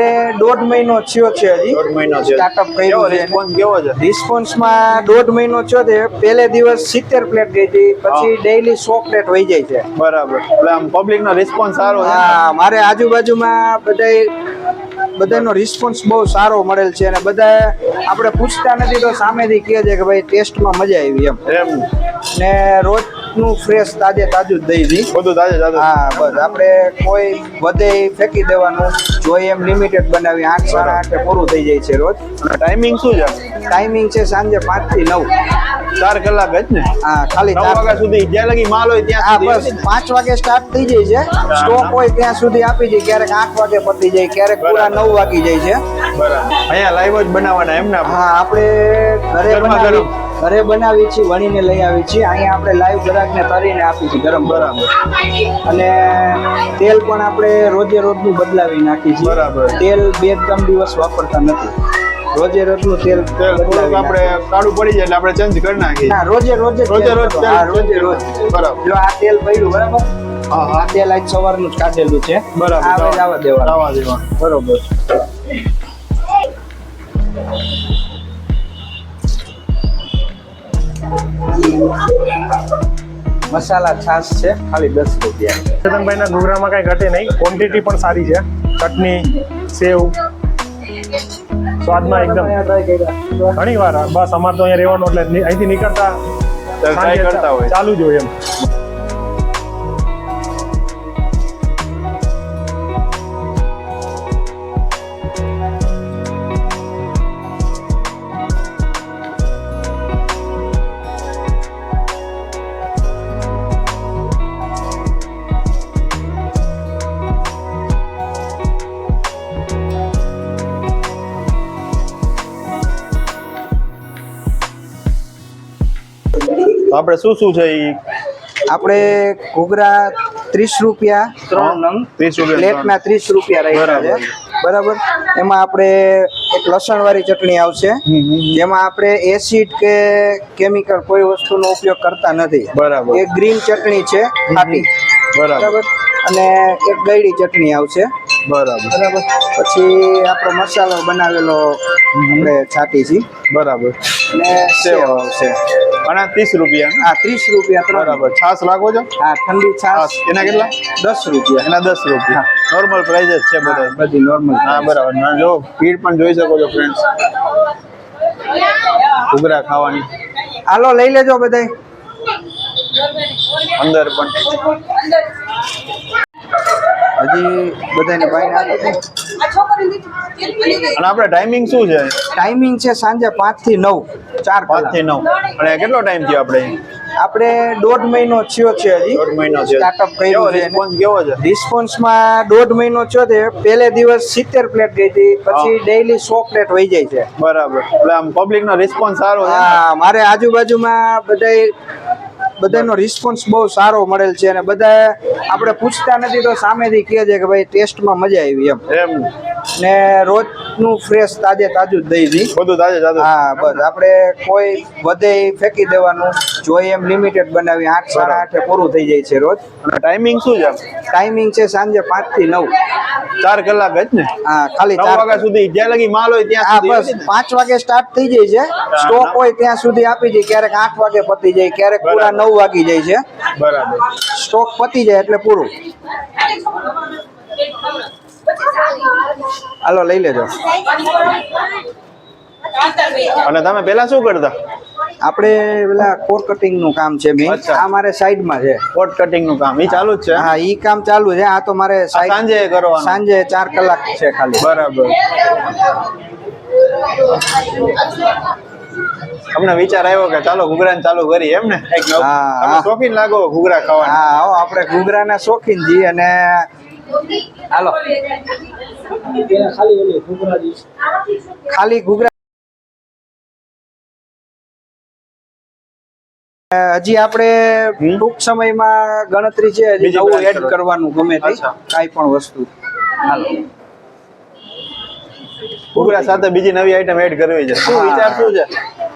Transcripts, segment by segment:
આપણે દોઢ મહિનો થયો છે હજી. દોઢ મહિનો છે. સ્ટાર્ટઅપ કર્યું છે. રિસ્પોન્સ કેવો છે? રિસ્પોન્સમાં દોઢ મહિનો થયો છે. પહેલે દિવસ સિત્તેર પ્લેટ ગઈ હતી પછી ડેઈલી સો પ્લેટ વહી જાય છે. બરાબર. એટલે આમ પબ્લિક નો રિસ્પોન્સ સારો છે હા મારે આજુબાજુમાં બધાય બધાનો રિસ્પોન્સ બહુ સારો મળેલ છે અને બધા આપણે પૂછતા નથી તો સામેથી કહે છે કે ભાઈ ટેસ્ટમાં મજા આવી એમ. એમ. ને ફ્રેશ તાજે તાજું જ દઈ દી બધું તાજે તાજું હા બસ. આપણે કોઈ વધે ફેંકી દેવાનું. જોઈએ એમ લિમિટેડ બનાવી આઠ સાડા આઠે પૂરું થઈ જાય છે રોજ. ટાઈમિંગ શું છે? ટાઈમિંગ છે સાંજે પાંચથી નવ. ચાર કલાક જ ને? હા ખાલી ચાર. વાગ્યા સુધી જ્યાં લગી માલ હોય ત્યાં હા બસ. પાંચ વાગે સ્ટાર્ટ થઈ જાય છે. સ્ટોક હોય ત્યાં સુધી આપી જાય. ક્યારેક આઠ વાગે પતી જાય ક્યારેક પૂરા નવ વાગી જાય છે. બરાબર. અહીંયા લાઈવ જ બનાવવાના એમ ને? હા આપણે ઘરે બનાવી. ઘરે બનાવી છીએ વણીને લઈ આવી છીએ અહીંયા આપણે લાઈવ ગ્રાહકને તરીને આપી છીએ ગરમ બરાબર અને તેલ પણ આપણે રોજે રોજનું બદલાવી નાખી છીએ. બરાબર. તેલ બે ત્રણ દિવસ વાપરતા નથી. રોજે રોજનું તેલ થોડુંક આપણે કાળું પડી જાય એટલે આપણે ચેન્જ કરી નાખીએ ના રોજે રોજે રોજે રોજ રોજે રોજ. બરાબર. જો આ તેલ પડ્યું બરાબર? આ તેલ આજ સવારનું જ કાઢેલું છે. બરાબર આવા દેવા દેવાનું. બરોબર. મસાલા છાશ છે ખાલી દસ રૂપિયા. ચેતનભાઈના ઘૂઘરામાં કાંઈ ઘટે નહીં. ક્વોન્ટિટી પણ સારી છે. ચટણી સેવ. સ્વાદમાં એકદમ. ઘણી વાર બસ અમારે તો અહીંયા રહેવાનું એટલે અહીંથી નીકળતા. ચાલુ જ હોય એમ. તો આપણે શું શું છે એ આપણે ઘોઘરા ત્રીસ રૂપિયા ત્રણ નંગ? 30 રૂપિયા પ્લેટના ત્રીસ રૂપિયા રાખ્યા છે. બરાબર. એમાં આપણે એક લસણવાળી ચટણી આવશે. જેમાં આપણે એસિડ કે કેમિકલ કોઈ વસ્તુનો ઉપયોગ કરતા નથી. બરાબર. એક ગ્રીન ચટણી છે ખાટી. બરાબર. બરાબર? અને એક ગળી ચટણી આવશે. બરાબર. બરાબર? પછી આપણો મસાલો બનાવેલો આપણે છાટી છે બરાબર. અને સેવ આવશે. અને ત્રીસ રૂપિયા. આ ત્રીસ રૂપિયા બરાબર. છાસ લાગો છો? હા ઠંડી છાશ. છાસ એના કેટલા? દસ રૂપિયા. એના દસ રૂપિયા. નોર્મલ પ્રાઇસ જ છે બધા બધી નોર્મલ હા બરાબર. ના જો ભીડ પણ જોઈ શકો છો ફ્રેન્ડ્સ ઘૂઘરા ખાવાની. હાલો લઈ લેજો બધાય. અંદર પણ. હજી બધાને ભાઈ અને આપણે ટાઈમિંગ શું છે? ટાઈમિંગ છે સાંજે પાંચથી નવ. ચાર પાંચથી નવ. અને કેટલો ટાઈમ થયો આપણે? આપણે દોઢ મહિનો થયો છે હજી. દોઢ મહિનો છે સ્ટાર્ટઅપ કર્યું છે. રિસ્પોન્સ કેવો છે? રિસ્પોન્સમાં દોઢ મહિનો થયો છે. પહેલે દિવસ સિત્તેર પ્લેટ ગઈ હતી. પછી ડેઈલી સો પ્લેટ વહી જાય છે. બરાબર. એટલે આમ પબ્લિકનો રિસ્પોન્સ સારો હા મારે આજુબાજુમાં બધાય બધાનો રિસ્પોન્સ બહુ સારો મળેલ છે અને બધા આપણે પૂછતા નથી તો સામેથી કહે છે કે ભાઈ ટેસ્ટમાં મજા આવી એમ. એમ. ને રોજનું ફ્રેશ તાજે તાજું જ દઈ દી. બધું તાજે તાજું. હા બસ. આપણે કોઈ વધે ફેંકી દેવાનું. જોઈએ એમ લિમિટેડ બનાવી આઠ સાડા આઠે પૂરું થઈ જાય છે રોજ. ટાઈમિંગ શું છે ટાઈમિંગ છે સાંજે પાંચથી નવ. ચાર કલાક જ ને? હા ખાલી ચાર વાગ્યા સુધી જ્યાં લગી માલ હોય ત્યાં હા બસ. પાંચ વાગે સ્ટાર્ટ થઈ જાય છે. સ્ટોક હોય ત્યાં સુધી આપી જાય. ક્યારેક આઠ વાગે પતી જાય ક્યારેક પૂરા નવ વાગી જાય છે. બરાબર. સ્ટોક પતી જાય એટલે પૂરું. હાલો લઈ લેજો. અને તમે પેલા શું કરતા? આપણે પેલા કોટ કટિંગનું કામ છે મેં આ મારે સાઈડમાં છે. કોટ કટિંગનું કામ. એ ચાલુ જ છે? હા ઈ કામ ચાલુ છે. આ તો મારે સાંજે કરવાનું? સાંજે ચાર કલાક છે ખાલી. બરાબર. તમને વિચાર આવ્યો કે ચાલો ઘૂઘરા ચાલુ કરી એમ ને? હા, હા. શોખીન લાગો ઘૂઘરા ખાવાના. હા આવો આપણે ઘૂઘરાના શોખીન જી અને હાલો. ખાલી ઘૂઘરા હજી આપણે ટૂંક સમયમાં ગણતરી છે હજી નવું એડ કરવાનું ગમે તે કાંઈ પણ વસ્તુ. હાલો. સાથે બીજી નવી આઈટમ એડ કરવી છે. શું વિચાર શું છે?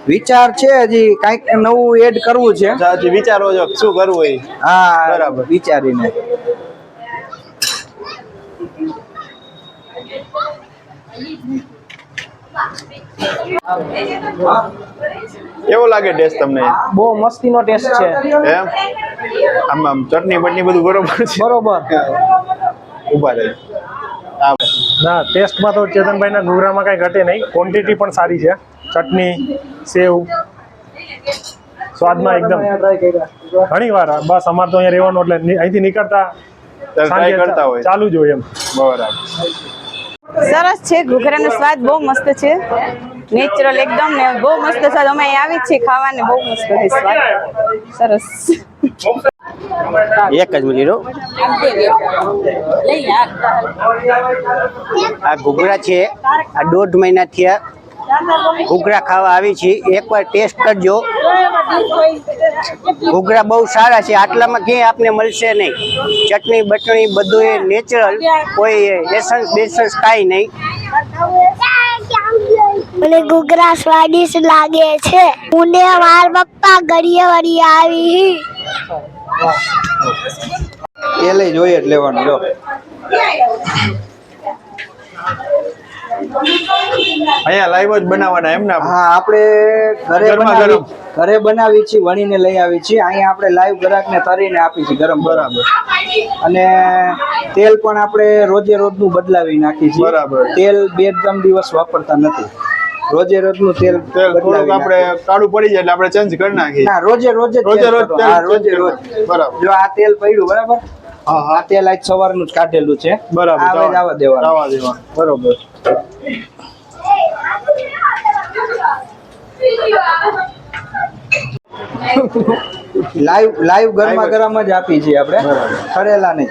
વિચાર છે હજી કાંઈક નવું એડ કરવું છે. હજી વિચારો છો શું કરવું એ હા બરાબર. વિચારીને. કેવો લાગે ટેસ્ટ તમને? બહુ મસ્તીનો ટેસ્ટ છે. એમ? આમ આમ ચટણી બટની બધું બરોબર છે? બરોબર. ઊભા રહી. ના ટેસ્ટમાં તો ચેતનભાઈના ઘૂઘરામાં કાંઈ ઘટે નહીં. ક્વોન્ટિટી પણ સારી છે. ચટણી સેવ સ્વાદમાં એકદમ. ઘણી વાર બસ અમારે તો અહીંયા રહેવાનું એટલે અહીંથી નીકળતા કરતા હોય. ચાલુ જ હોય એમ. બરાબર. સરસ છે ઘૂઘરાનો સ્વાદ બહુ મસ્ત છે. નેચરલ એકદમ ને બહુ મસ્ત સ્વાદ. અમે અહીં આવી છીએ ખાવાને. બહુ મસ્ત છે સરસ. એક જ મિનિટ હો. આ ઘૂઘરા છે. આ દોઢ મહિના થયા. ઘૂઘરા ખાવા આવી છે એકવાર ટેસ્ટ કરજો. ઘૂઘરા બહુ સારા છે. આટલામાં ક્યાંય આપને મળશે નહીં. ચટણી, બટણી બધું એ નેચરલ કોઈ એસન્સ બેસન્સ કાંઈ નહીં. મને ઘૂઘરા સ્વાદિષ્ટ લાગે છે. હું ને મારા પપ્પા ઘડીએ વળી આવી. તેલ જોઈએ જ લેવાનું જો. અહીંયા લાઈવ જ બનાવવાના એમ ને હા આપણે ઘરે બનાવી ઘરે બનાવી છીએ વણીને લઈ આવી છીએ. અહીંયા આપણે લાઈવ ગ્રાહકને તરીને આપી છીએ ગરમ બરાબર. અને તેલ પણ આપણે રોજે રોજનું બદલાવી નાખી છીએ. બરાબર. તેલ બે ત્રણ દિવસ વાપરતા નથી. રોજે રોજનું તેલ તેલ થોડુંક આપણે કાળું પડી જાય એટલે આપણે ચેન્જ કરી નાખીએ. ના રોજે રોજે રોજે રોજ રોજે રોજ. બરાબર. જો આ તેલ પડ્યું બરાબર? હા આ તેલ આજ સવારનું જ કાઢેલું છે. બરાબર આ હવે જવા દેવાનું. જવા દેવાનું. બરોબર. લાઈવ લાઈવ ગરમા ગરમ જ આપી છીએ આપણે. બરાબર. ખરેલા નહીં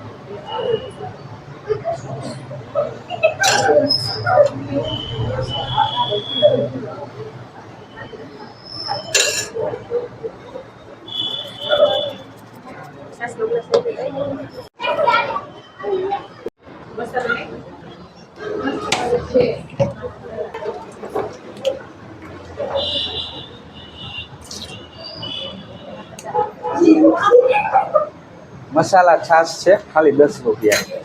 મસાલા છાશ છે ખાલી દસ રૂપિયા